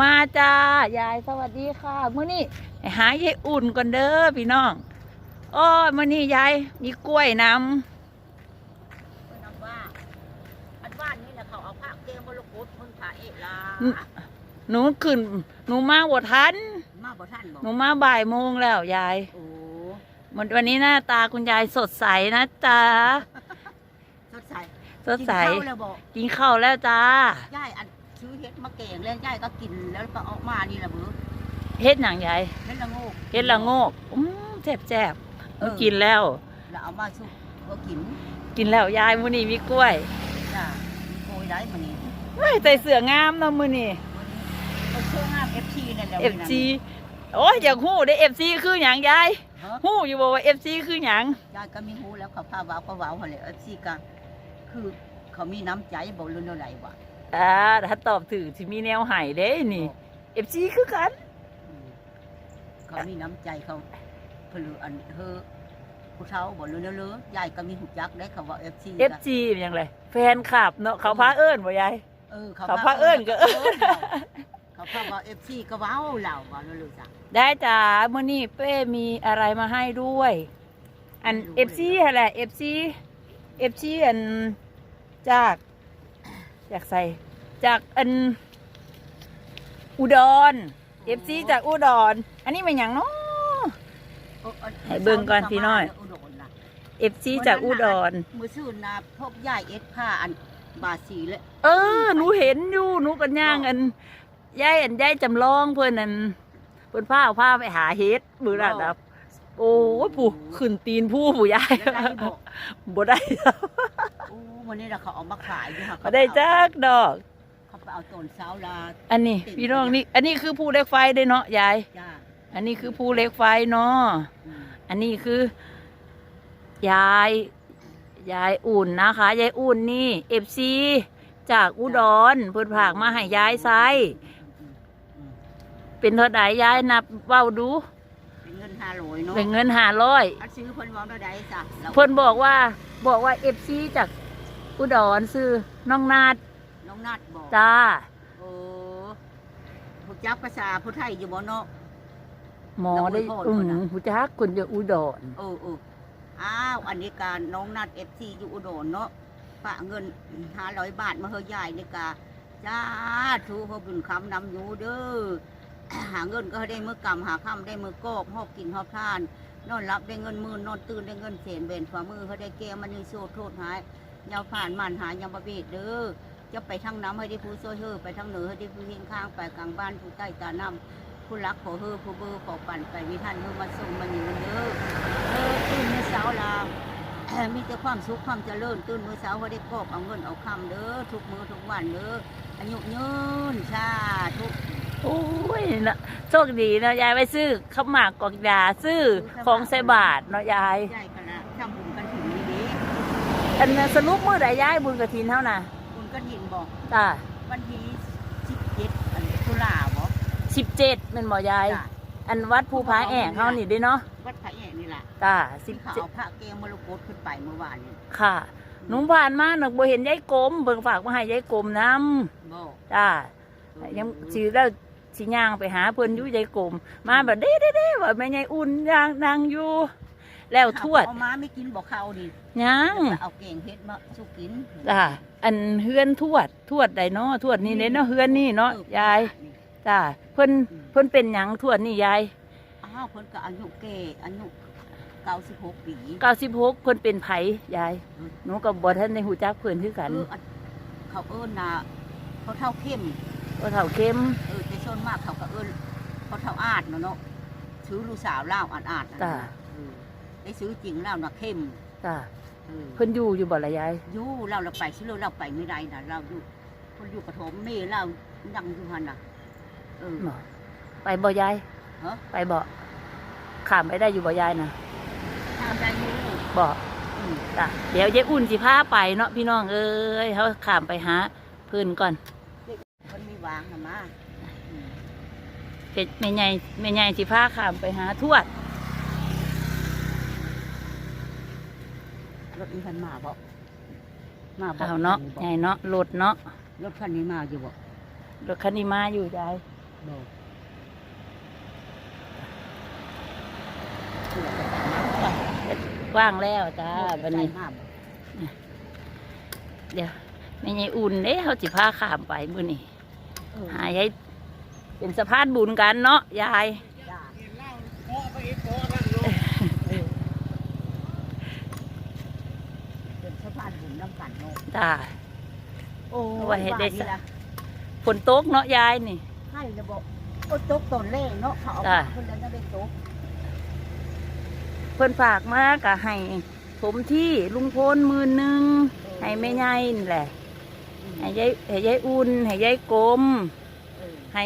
มาจ้ายายสวัสดีค่ะมื้อนี้ไปหายายอุ่นก่อนเด้อพี่น้องโอ้ยมื้อนี้ยายมีกล้วยนเพิ่นเอาว่าอันว่านี่แหละเขาเอาผ้าเกมบรกุฎมึงผ่าเอะลาำหนูขึ้นหนูมาบ่ทันมาบ่ท่านบอกหนูมาบ่ายโมงแล้วยายโอ้วันวันนี้หน้าตาคุณยายสดใสนะจ๊ะสดใสสดใสกินข้าวแล้วบอกกินข้าวแล้วจ้ายายอัน ซื้อเฮ็ดมาแกงแล้วยายก็กินแล้วก็ออกมานี่แหละเบ้อเฮ็ดหนังยายเฮ็ดละโงกเฮ็ดละโงกอืมแซ่บแซ่บๆหนูกินแล้วแล้วเอามาสุกก็กิน กินแล้วยายมื้อนี้มีกล้วยจ้าโกยได้มานี่เฮ้ยใส่เสื้องามเนาะมื้อนี้เขาเชื่องาม FT นั่นแหละ FC โอ้ยอยากฮู้ได้ FC คือหยังยายฮะฮู้อยู่บ่ว่า FC คือหยังยายก็มีฮู้แล้วเขาพาเว้าก็เว้าหั่นแหละ FC ก็คือเขามีน้ำใจบ่รู้เท่าไหร่ว่ะ อ่าถ้าตอบถูกสิมีแนวให้เด้นี่ FC คือกัน อืมเขามีน้ำใจเขาเพลืออันเธอผู้เฒ่าบ่รู้เด้อเลยยายก็มีหูจักได้เขาว่า FC ก็ FC เป็นหยังไงแฟนคลับเนาะเขาพาเอิ้นบ่ยาย เออเขาพาเอิ้นก็เอิ้น เขาพาว่า FC ก็เว้าเหล่าว่ารู้เลยจ้ะ ได้จ้ามื้อนี้เป้มีอะไรมาให้ด้วย อัน FC หั่นแหละ FC FC อันจาก อยากใส่จากอันอุดร FC จากอุดร อันนี้เป็นหยังเนาะโอ้อันให้เบิ่งก่อนพี่น้อยอุดรน่ะ FC จากอุดร มือซื่อนะพบยายเอ็ดผ้าอันบาสีเลย เออหนูเห็นอยู่หนูกันย่างอันยายอันยายจำลองเพื่อนอันเพื่อนผ้าเอาผ้าไปหาเฮ็ดมือระดับ โอ้ยปู่ขึ้นตีนผู้ผู้ยายแล้วได้บอก บ่ได้โอ้วั นนี้เราเขาเอามาขายอยู่ค่ะบ่ได้จักดอก เขาไปเอาต้นเสาลาอันนี้ พี่น้องนี่ อันนี้คือภูเหล็กไฟเด้เนาะยาย จ้าอันนี้คือภูเหล็กไฟเนาะ อืมอันนี้คือยายยายอุ่นนะคะยายอุ่นนี่เอฟซีจากอุดรเพิ่นผากมาให้ยายใส่อืมอืมเป็นเท่าใดยายนับเว้าดูเป็นเงินห้าร้อยเนาะเป็นเงินห้าร้อย อันซื้อเพิ่นว่าเท่าใดจ้ะราเพิ่นบอกว่าบอกว่าเอฟซีจาก อุดรซื้อน้องนาดน้องนัดบอกจ้า โอ้ผู้จักภาษาผู้ไทยอยู่บ่เนาะ หมอได้แล้วอวยพรอืคนน่ะมผู้จักคนจะอุดรเออเอออ้าว อันนี้การน้องนัดเอฟซีอยู่อุดรเนาะฝากเงินห้าร้อยบาทมาเฮยายนี่กาจ้าทูเฮาบุญคำนำอยู่เด้อ หาเงินก็ให้ได้มือกำหาค่ำได้มือกอบหอบกินหอบทาน นอนรับได้เงินหมื่นนอนตื่นได้เงินเศนเบนฝ่ามือเขาได้แก้มันนี่โซโทษหาย ยาวผ่านมันหายยามบะเบดเด้อจะไปทางน้ำให้ได้ผู้โซยเฮอไปทางเหนือให้ได้ผู้เฮงข้างไปกลางบ้านผู้ใต้ตาน้ำผู้รักขอเฮอผู้เบอร์ขอปั่นไปมีท่านเฮอมาส่งมาหนีเด้อเออตื่นมื้อเช้าลามีแต่ความสุขความเจริญตื่นมื้อเช้าเขาได้กอบเอาเงินเอาคำเด้อทุกมื้อทุกวันเด้ออายุยืนชาทุกโอ้ยนะโชคดีเนาะยายไปซื้อข้าวหมากกอกยาซื้อของใส่บาทเนาะยาย อันนั้นสรุปมื้อใดยายบุญกระถินเท่าน่ะบุญกันหินบอกจ้าวันที่สิบเจ็ดอันตุลาบอกสิบเจ็ดเป็นบ่ยาย จ้ะอันวัดภูผาแอกเฮานี่เด้เนาะวัดพระแอกนี่แหละจ้าสิที่บเขาเจ็ดเอาพระเกงมรกตขึ้นไปเมื่อวานนี้ค่ะหนุ่มผ่านมาหนักบ่เห็นยายกลมเบิ่งฝากมาให้ยายกลมนำบอกจ้า ยังสิแล้วสิย่างไปหาเพิ่นอยู่ยายกลมมาแบบเด้เด้เด้ว่าแม่ยายอุ่นย่างนางอยู่ แล้วทวด เอามาไม่กินบอกเขาดิยังจะเอาเก่งเฮ็ดมาสุกินจ้าอันเฮือนทวดทวดใดเนาะทวดนี่เด้เนาะเฮือนนี่เนาะออยายจ้าเพิ่นเพิ่นเป็นหยังทวดนี่ยายอ้าวเพิ่นก็อายุแก่อายุเก้าสิบหกปี96เพิ่นเป็นไผยายหนูก็บ่ทันได้ฮู้จักเพิ่นคือกันเอออันเขาเอิ้นนะเขาเท่าเข้มว่าเฒ่าเข้มเออแต่ส่วนมากเขาก็เอิ้นเขาเท่าอาดเนาะเนาะซื้อลูกสาวเล่าวอาดอาดๆนะจ้าเออ ได้ซื้อจริงเล่าวนะเข้มจ้าเออเพิ่นอยู่อยู่บ่ล่ะยายอยู่เราเราไปซื้อเราไปไม่ได้นะเราอยู่คนอยู่ปฐมนี่เรายังอยู่หันน่ะเออ บ่ไปบ่ยายฮะ ไปบ่ข้ามไปได้อยู่บ่ยายนะทำได้อยู่บ่อืมจ้ะเดี๋ยวยายอุ่นสิพาไปเนาะพี่น้องเอ้ยเขาข้ามไปหาเพิ่นก่อนมันมีวางนะมาอืมเฮ็ดแม่ใหญ่แม่ใหญ่สิพาข้ามไปหาทวด รถนี้คันมาบ่มาบ่เอาเนาะคับ่ใหญ่เนาะรถเนาะรถคันนี้มาอยู่บ่รถคันนี้มาอยู่ยายโน่ว่างแล้วจ้าวันนี้ใส่ำเดี๋ยวไม่ใช่อุ่นเด้เขาสิพาข้ามไปมื้อนี้เออหายให้เป็นสะพานบุญกันเนาะยาย จ้า เห็นเหล้าเพาะไปอีกเพาะนั่นลูก เออเป็นสะพานบุญน้ำกันเนาะจ้าโอ้ไว้ให้ได้สะว่านี่ล่ะฝนตกเนาะยายนี่ ให้ระบบโอ้ตกตอนแรกเนาะเขาเอาจ้ะมาคนแล้วก็ได้ตกเพิ่นฝากมาก็ให้ผมที่ลุงพลมือหนึงให้แม่ยายนี่แหละให้ยายให้ยายอุ่นให้ยายกลมเออให้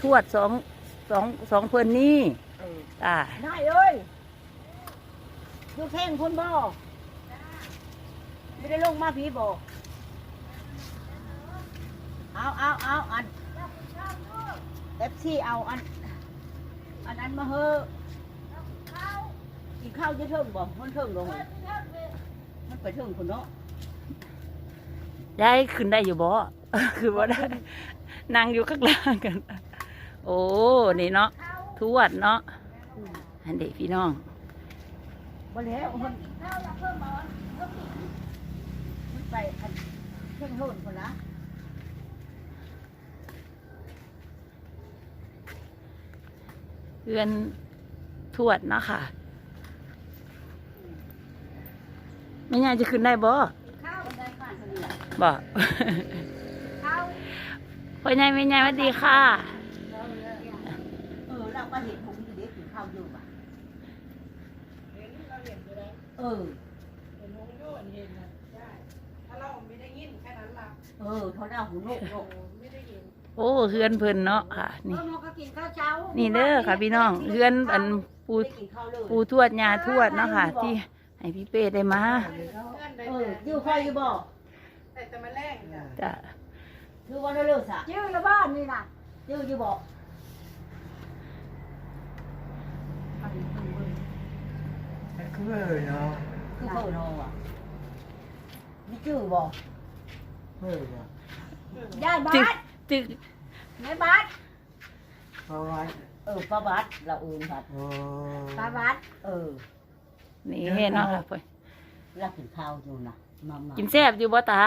ทวดสองสองสองเพิ่นนี่เออจ้าได้เอ้ยดูแท่งคุณบ่ ไม่ได้ลงมาพี่บ่เอาเอาเอาอันเอฟซีเอาอัน อันนั้นมาเฮอะกินข้าวจะเทิงบ่มันเทิงลงมันไปเทิงคนเนาะยายขึ้นได้อยู่บ่คือบ่ได้นั่งอยู่ข้างล่างกัน โอ้นี่เนาะทวดเนาะอืมอันเด็กพี่น้องบ่แล้วมันมัน ไปอันเทิงโหนคนละเพื่อนทวดเนาะค่ะไม่ง่ายจะขึ้นได้บ่ข้าวมันได้บ้านคนนี้ล่ะบ่ข้าวพ่อใหญ่แม่ใหญ่สวัสดีค่ะเออเราก็เห็นผมอยู่เด็กกินข้าวอยู่อะเออ ถ้าเราไม่ได้ยินแค่นั้นล่ะ เออเขาได้หูโลกโลกไม่ได้ยินโอ้เฮือนเพิ่นเนาะค่ะ นี่น้องก็กินข้าวเช้านี่นี่เด้อค่ะพี่น้องเฮือนอันปูกินข้าวเลยปูทวดยาทวดเนาะค่ะ ที่ให้พี่เป้ได้มาเพื่อนได้เออแต่อยู่ใครอยู่บ่แต่แต่มาแรกจ้ะจ้ะคือว่าเร็วๆสะยื้อละบ้านนี่น่ะยื้ออยู่บ่คือเนาะคือเพิ่นเอาอะมีจื้อบ่ เพื่อจะยายบาจึกสจึกแม่บาสเพราะว่าเออป้าบาสเราเอิ้นบัดโอ้ป้าบาสเออนี่เห็นเนาะค่ะเพิ่นเรากินข้าวอยู่น่ะมามากินแซ่บอยู่บ่ตา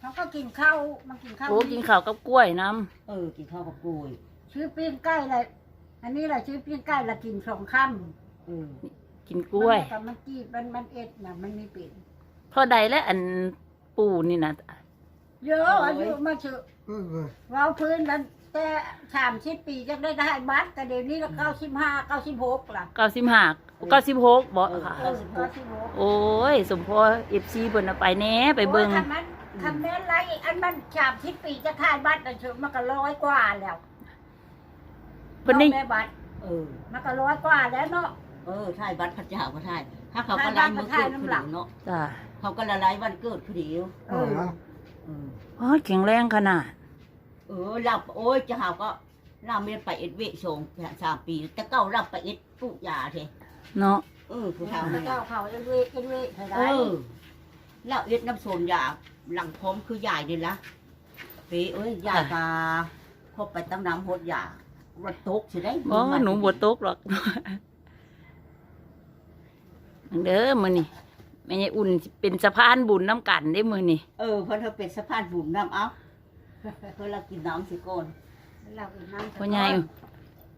เขาก็กินข้าวมากินข้าวโอ้กินข้าวกับกล้วยน้เออกินข้าวกับกล้วยชื่อปิ้งไก่เลยอันนี้แหละชื่อปิ้งไก่ละกินสองคำเออำกินกล้วย มันกับมันจีบมันมันเอ็ดนะมันไม่เป็นพอใดและอันปูนี่นะ เยอะอายุมาเถอะเออเราพื้นนั้นแต่สามสิบปีจะได้ได้บัตรแต่เดี๋ยวนี้เราเก้าสิบห้าเก้าสิบหกล่ะเก้าสิบห้าเก้าสิบหกบ่ค่ะเออเก้าสิบหกโอ้ย สมพอเอฟซีเพิ่นเอาไปแหน่ไปเบิ่งโอ้ยคันมันคันแม่นไรอันมันสามสิบปีจะขายบัตรแต่เถอะมันก็ร้อยกว่าแล้วเพิ่นได้อาแม่บัตรเออมันก็ร้อยกว่าแล้วเนาะเออใช่บัตรพระเจ้าก็ใช่ถ้าเขาก็ไล่มือเกิดขึ้นเนาะจ้าเขาก็ละลายวันเกิดคือเดียวเออเนาะเอออ๋อแข็งแรงขนาด เออเราโอ้ยจะหาก็เราไม่ได้ไปเอ็ดเวชสองสามปี แต่เก้าเราไปเอ็ดปลูกยาเทเนาะเออผู้เขาเฒ่านี่เก้าเขาเอ็นเวเอ็นเวให้เอได้อเราเอ็ดน้ำโซนยาหลังพร้อมคือยายนี่ละเป้เอ้ยยายกาพบไปตั้งน้ำหดยาวัดตกสิได้บ่หนูบ่ตกหรอก เด้อมื้อนี้ แม่ยายอุ่นสิเป็นสะพานบุญน้ำกันได้มื้อนี้เออเพราะเธอเป็นสะพานบุญน้ำเอาเพื่อเรากินน้ำสิก่อนเราอีกนั่งพ่อใหญ่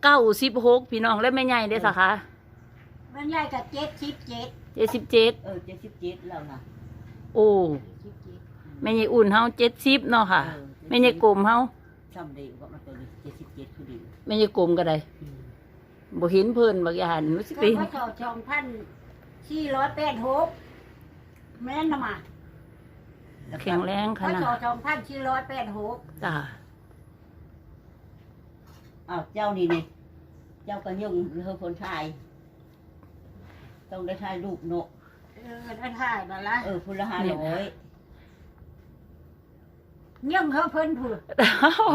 เก้าสิบหกพี่น้องและแม่ใหญ่ได้อสะคะมันใหญ่กับเจ็ดสิบเจ็ดเจ็ดสิบเจ็ดเออเจ็ดสิบเจ็ดแล้วนะโอ้แม่ใหญ่อุ่นเฮาเจ็ดสิบเนาะค่ะแม่ใหญ่กลมเฮาซ้ำเดียวก็มาตัวนี้เจ็ดสิบเจ็ดคือดีแม่ใหญ่กลมก็ได้บ่เห็นเพิ่นบักอย่างรู้สึกก็เป็นพระชอชองพันสี่ร้อยแปดหก แม่นนะมาแข็งแรงขพระนาชอดชองพันสี่ร้อยแปดหกจ้าอ้าวเจ้านี่นี่เจ้าก็ยุ่งเธอคนชาย ต้องได้ชายลูกเนาะเออได้ถ่ายมาละเออพุนละห้าร้อยยังเขาเพิ่นผูด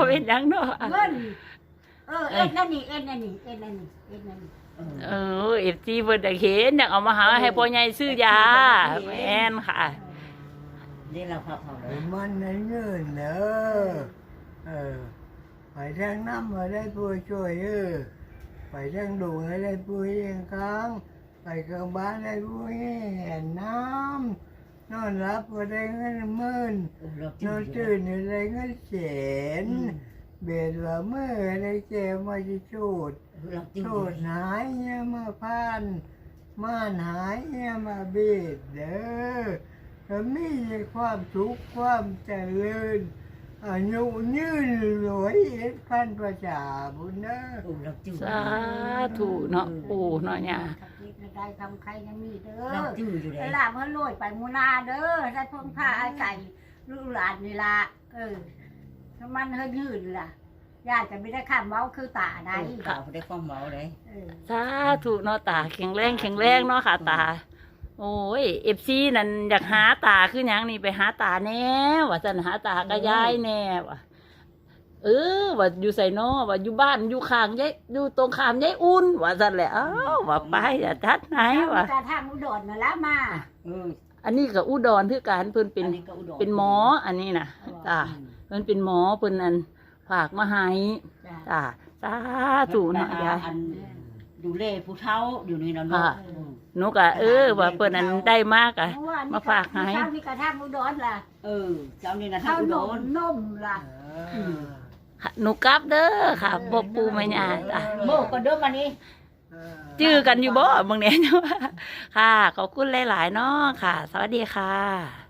เป็นหยังเนาะเงินเออเอ็ดนั่นนี่เอ็ดนั่นนี่เอ็ดนั่นนี่เอ็ดนั่นนี่ เออเออเอฟซีเพิ่นอยากเห็นอยากเอามาหาให้พ่อใหญ่ซื้อยาแม่นค่ะ นี่เราพาเผาเลไอ้ยมันไอ้เงินเนอะเออไปทางน้ำมาได้ผู้ช่วยเออไปทางดูให้ได้ผู้เลี้ยงค้างไปกลางบ้านได้ผู้เห็นน้ำนอนรับก็ได้เงินหมื่นนอนตื่นอะไรเงินแสน เบียดว่าเมื่ออะไรแกมาจะชูดชูดหายเนี่ยมาพันม่านหายเนี่ยมาเบียดเด้อก็มีแต่ความสุขความเจริญอายุยืนรวยเอ็ดพันประชาบุญเด้อสาธุเนาะปู่เนาะเนี่ยคำคิดได้คำใครยังมีเด้เราอจื้ออยู่เวเลยลาเมื่อรวยไปมูนาเด้อได้เพิ่งผ้าอาศัยลูกหลานนี่ละเออ ถ้ามันเฮยยืนล่ะญาติจะไม่ได้ข้ามเมาคือตาได้ข่าวได้ความเมาเลยเออสาธุเนาะตาแข็งแรงแข็งแรงเนาะค่ะตา โอ้ยเอฟซีนั่นอยากหาตาคือหยังนี่ไปหาตาแน่ว่าสันหาตากระยายแน่ว่ะเออว่าอยู่ใส่นอว่าอยู่บ้านอยู่ข้างยายอยู่ตรงข้ามยายอุ่นว่าสันแหละเอ้าว่าไปอย่าทัดไหนว่ะการทางอุดรน่ะแล้วมาเอออันนี้ก็อุดรคือการเพิ่นเป็นอัก็อุดรเป็นหมออันนี้นะจ้าเพิ่นเป็นหมอเพิ่นอันฝากมาให้จ้ะจ้าสาธุเนาะยายอันดูเล่ผู้เฒ่าอยู่นี่นะเนาะค่ะหนูก็เออว่าเพิ่นอันได้มากอะเมื่อวานนี้มาฝากให้เช้านี่กระทางอุดรล่ะเออเจ้านี่นะข้าท่าวอุหนดมรนมล่ะหนูกลับเด้อค่ะบ่ปูแม่ย่าจ้ะโมก็เดิมมานี่จื้อกันอยู่บ่บางเนี่ยค่ะขอบคุณหลายๆเนาะค่ะ สวัสดีค่ะ